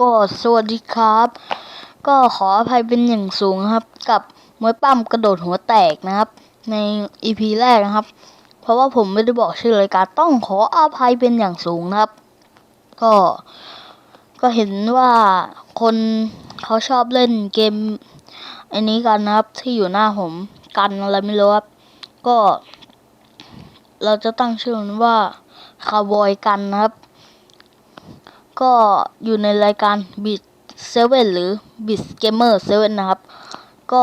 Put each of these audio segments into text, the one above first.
ก็สวัสดีครับ ก็ขออภัยเป็นอย่างสูงครับ กับมวยปั้มกระโดดหัวแตกนะครับ ในอีพีแรกนะครับ เพราะว่าผมไม่ได้บอกชื่อรายการต้องขออภัยเป็นอย่างสูงนะครับ ก็ก็เห็นว่าคนเขาชอบเล่นเกมอันนี้กันนะครับที่อยู่หน้าผมกันอะไรไม่รู้ครับก็ เราจะตั้งชื่อมันว่าคาร์บอยกันนะครับ ก็อยู่ในรายการ Beat 7หรือ Beat Gamer 7นะครับ ก็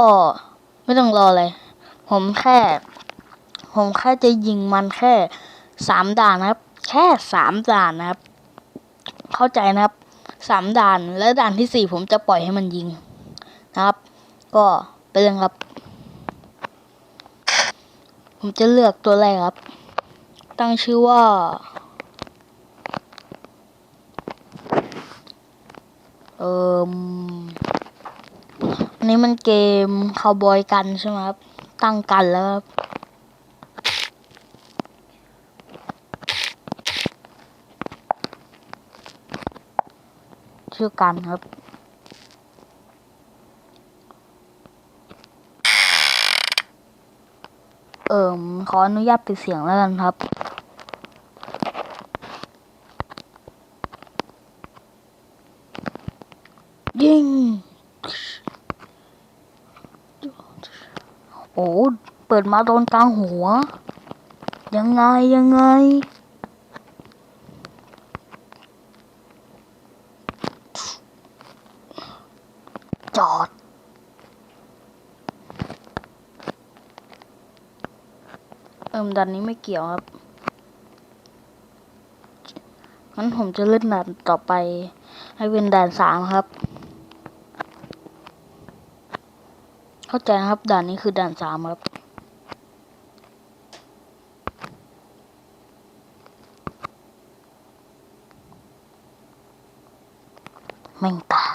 ไม่ต้องรอเลย ผมแค่ ผมแค่จะยิงมันแค่สามด่านนะครับ แค่สามด่านนะครับ เข้าใจนะครับสามด่านและด่านที่สี่ผมจะปล่อยให้มันยิงนะครับ ก็ไปเลยครับ ผมจะเลือกตัวแรกครับ ตั้งชื่อว่า เอ่มอันนี้มันเกมคาวบอยกันใช่ไหมครับ ตั้งกันแล้วครับชื่อกันครับเอ่มขออนุญาตปิดเสียงแล้วกันครับ ยิงโอ้เปิดมาโดนกลางหัว ยังไงยังไง จอดเอิมดันนี้ไม่เกี่ยวครับงั้นผมจะเล่นด่านต่อไป ให้เป็นด่านสามครับ เข้าใจนะครับด่านนี้คือด่านสามครับ แม่งตาย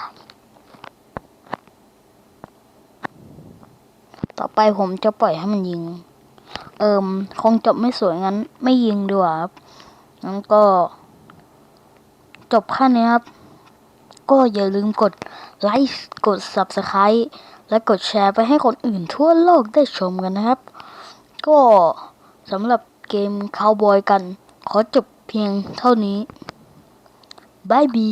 ต่อไปผมจะปล่อยให้มันยิง เอิมคงจบไม่สวยงั้น ไม่ยิงดีกว่าครับงั้นก็ จบแค่นี้ครับ ก็อย่าลืมกดไลค์กด Subscribe และกดแชร์ไปให้คนอื่นทั่วโลกได้ชมกันนะครับ ก็สำหรับเกมคาวบอยกัน ขอจบเพียงเท่านี้บายบี